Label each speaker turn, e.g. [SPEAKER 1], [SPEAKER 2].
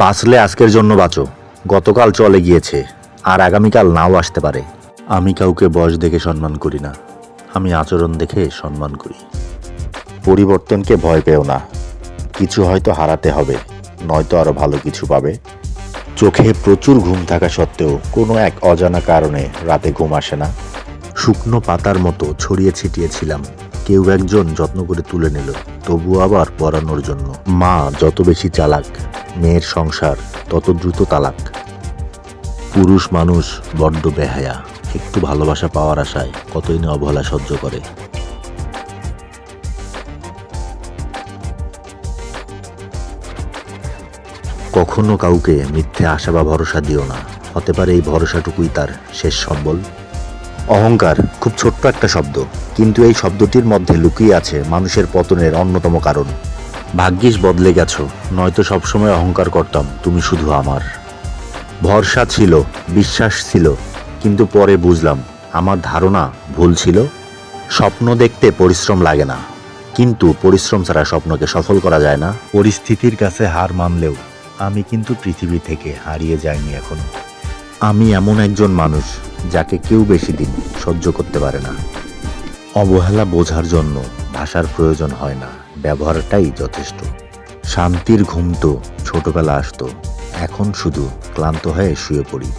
[SPEAKER 1] বাঁচলে আজকের জন্য বাঁচো। গতকাল চলে গিয়েছে, আর আগামীকাল নাও আসতে পারে। আমি কাউকে বয়স দেখে সম্মান করি না, আমি আচরণ দেখে সম্মান করি। পরিবর্তনকে ভয় পেও না, কিছু হয়তো হারাতে হবে, নয়তো আরও ভালো কিছু পাবে। চোখে প্রচুর ঘুম থাকা সত্ত্বেও কোনো এক অজানা কারণে রাতে ঘুম আসে না। শুকনো পাতার মতো ছড়িয়ে ছিটিয়েছিলাম। কেউ একজন যত্ন করে তুলে নিল, তবু আবার পরানোর জন্য। মা যত বেশি চালাক, মেয়ের সংসার তত দ্রুত তালাক। পুরুষ মানুষ বড্ড বেহায়া, একটু ভালোবাসা পাওয়ার আশায় কতই না অবহেলা সহ্য করে। কখনো কাউকে মিথ্যে আশা বা ভরসা দিও না। হতে পারে এই ভরসাটুকুই তার শেষ সম্বল। অহংকার খুব ছোট্ট একটা শব্দ, কিন্তু এই শব্দটির মধ্যে লুকিয়ে আছে মানুষের পতনের অন্যতম কারণ। ভাগ্যিস বদলে গেছো, নয়তো সবসময় অহংকার করতাম, তুমি শুধু আমার। ভরসা ছিল, বিশ্বাস ছিল, কিন্তু পরে বুঝলাম, আমার ধারণা ভুল ছিল। স্বপ্ন দেখতে পরিশ্রম লাগে না, কিন্তু পরিশ্রম ছাড়া স্বপ্নকে সফল করা যায় না। পরিস্থিতির কাছে হার মানলেও, আমি কিন্তু পৃথিবী থেকে হারিয়ে যাইনি এখনও। আমি এমন একজন মানুষ যাকে কেউ বেশি দিন সহ্য করতে পারে না। অবহেলা বোঝার জন্য ভাষার প্রয়োজন হয় না, ব্যবহারটাই যথেষ্ট। শান্তির ঘুম তো ছোটবেলা আসতো, এখন শুধু ক্লান্ত হয়ে শুয়ে পড়ি।